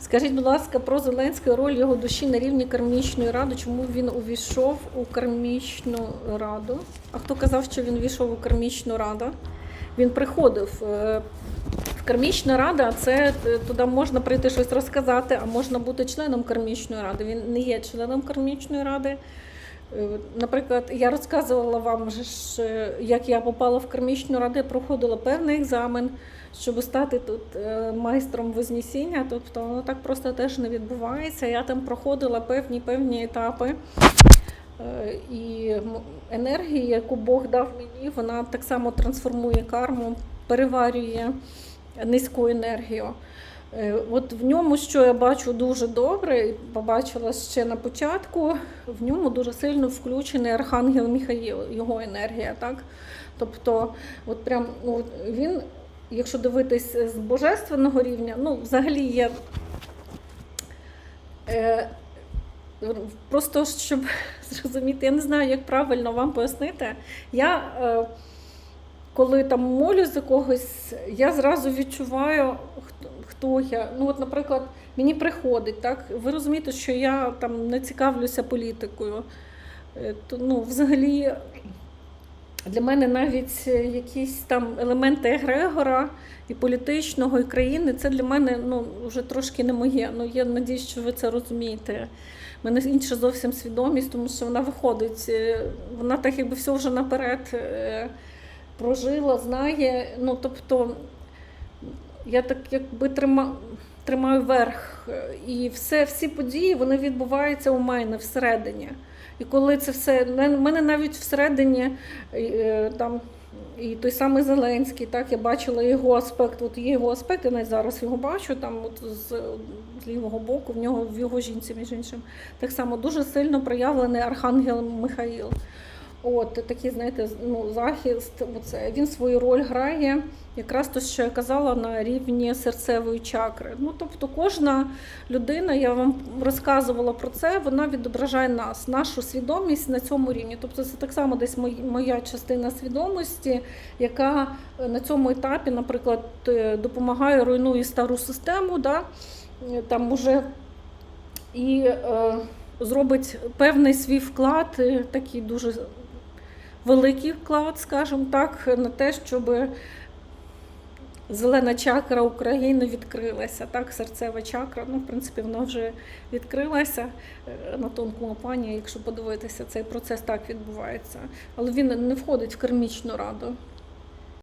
Скажіть, будь ласка, про Зеленський роль його душі на рівні кармічної ради. Чому він увійшов у кармічну раду? А хто казав, що він увійшов у кармічну раду? Він приходив. е, В кармічна рада це е, туди можна прийти щось розказати, а можна бути членом кармічної ради. Він не є членом кармічної ради. Е, Наприклад, я розказувала вам, е, як я попала в кармічну раду, проходила певний екзамен, щоб стати тут е, майстром вознесіння. Тобто воно так просто теж не відбувається. Я там проходила певні певні етапи. І енергія, яку Бог дав мені, вона так само трансформує карму, переварює низьку енергію. Е, От в ньому, що я бачу дуже добре, і побачила ще на початку, в ньому дуже сильно включений Архангел Міхаїл, його енергія. Так? Тобто, от прям ну, він, якщо дивитись з божественного рівня, ну, взагалі є. Е, Просто щоб зрозуміти, я не знаю, як правильно вам пояснити. Я е, коли там молюсь за когось, я зразу відчуваю, хто, хто я. Ну, от, наприклад, мені приходить, так? Ви розумієте, що я там не цікавлюся політикою. Е, То, ну, взагалі, для мене навіть якісь там елементи егрегора і політичного, і країни, це для мене ну, вже трошки не моє. Ну, я надіюсь, що ви це розумієте. У мене інша зовсім свідомість, тому що вона виходить, е, вона так якби все вже наперед е, прожила, знає. Ну, тобто, я так якби трима, тримаю верх. е, І все, всі події вони відбуваються у мене всередині. І коли це все, в мене навіть всередині е, там. І той самий Зеленський, так, я бачила його аспект, от є його аспект, я навіть зараз його бачу, там от з, з лівого боку, в нього, в його жінці, між іншим, так само дуже сильно проявлений Архангел Михаїл. От такий, знаєте, ну, захист, оце. він свою роль грає, якраз то, що я казала, на рівні серцевої чакри. Ну, тобто кожна людина, я вам розказувала про це, вона відображає нас, нашу свідомість на цьому рівні. Тобто це так само десь моя частина свідомості, яка е, на цьому етапі, наприклад, е, допомагає, руйнує стару систему, да? е, там уже і зробить певний свій вклад, такий дуже великий вклад, скажімо так, на те, щоб зелена чакра України відкрилася. Так, серцева чакра, ну, в принципі, вона вже відкрилася е, на тонкому плані. Якщо подивитися, цей процес так відбувається. Але він не входить в кермічну раду.